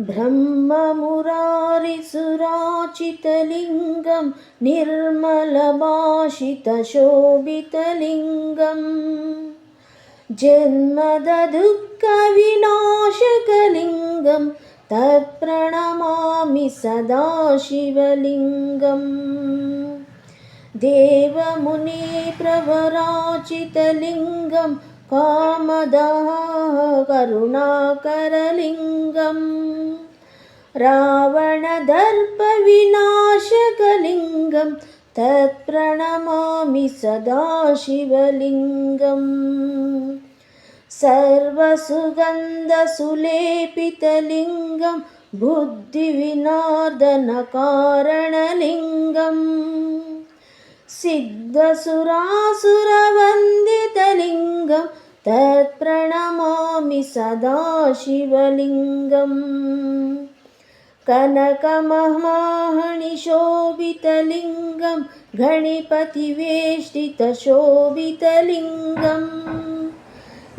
ब्रह्ममुरारिसुराचितलिङ्गं निर्मलभाषितशोभितलिङ्गम्। जन्मदुःखविनाशकलिङ्गं तत्प्रणमामि सदा शिवलिङ्गम् देवमुनिप्रवराचितलिङ्गं कामदः करुणाकरलिङ्गम्। रावणदर्पविनाशकलिङ्गं तत्प्रणमामि सदा शिवलिङ्गम् सर्वसुगन्धसुलेपितलिङ्गं बुद्धिविनार्दनकारणलिङ्गम् सिद्धसुरासुरवन्दितलिङ्गं तत्प्रणमामि सदा शिवलिङ्गम्। कनकमहाणिशोभितलिङ्गं गणिपतिवेष्टितशोभितलिङ्गम्।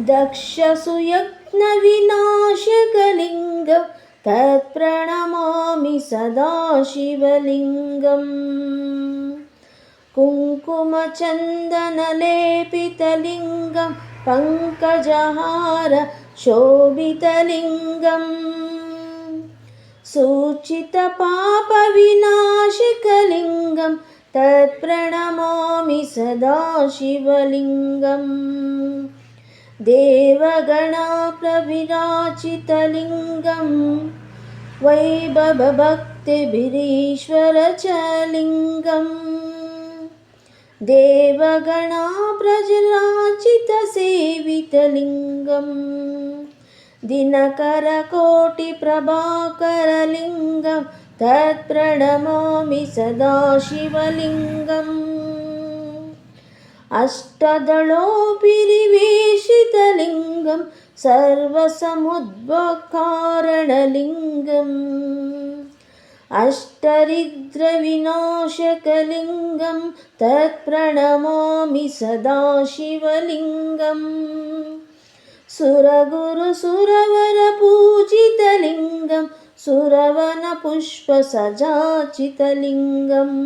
दक्षसुयत्नविनाशकलिङ्गं तत्प्रणमामि सदा शिवलिङ्गम् कुङ्कुमचन्दनलेपितलिङ्गं पङ्कजहार शोभितलिङ्गम्। सूचितपापविनाशिकलिङ्गं तत्प्रणमामि सदा शिवलिङ्गम्। देवगणाप्रविराचितलिङ्गं वैभवभक्तिभिरीश्वरचलिङ्गम् देवगणाप्रजराचितसेवितलिङ्गम् दिनकरकोटिप्रभाकरलिङ्गं तत्प्रणमामि सदा शिवलिङ्गम् अष्टदलोपिरिवेशितलिङ्गं सर्वसमुद्भवकारणलिङ्गम् अष्टरिद्रविनाशकलिङ्गं तत्प्रणमामि सदा शिवलिङ्गम्। सुरगुरुसुरवरपूजितलिङ्गं सुरवनपुष्पसजाचितलिङ्गम्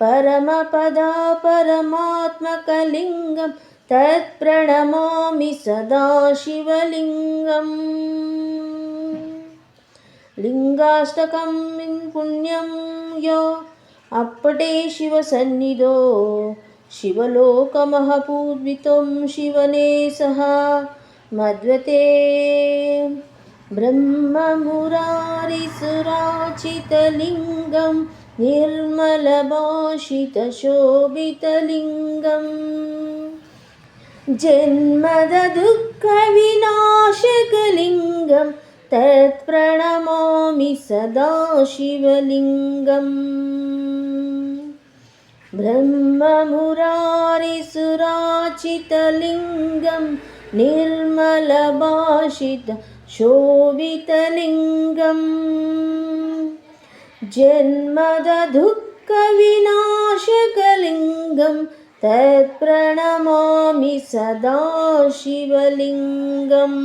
परमपदा परमात्मकलिङ्गं तत्प्रणमामि सदा शिवलिङ्गम् लिङ्गाष्टकं पुण्यं यो अप्पटे शिवसन्निधो शिवलोकमहपूर्वितं शिवने सह मद्वते ब्रह्ममुरारिसुराचितलिङ्गं निर्मलभाषितशोभितलिङ्गम् जन्मदुःखविनाशकलिङ्गं तत्प्रणमामि सदा शिवलिङ्गम्। ब्रह्ममुरारिसुराचितलिङ्गं निर्मलभाषितशोभितलिङ्गम् जन्मदुःखविनाशकलिङ्गं तत्प्रणमामि सदा शिवलिङ्गम्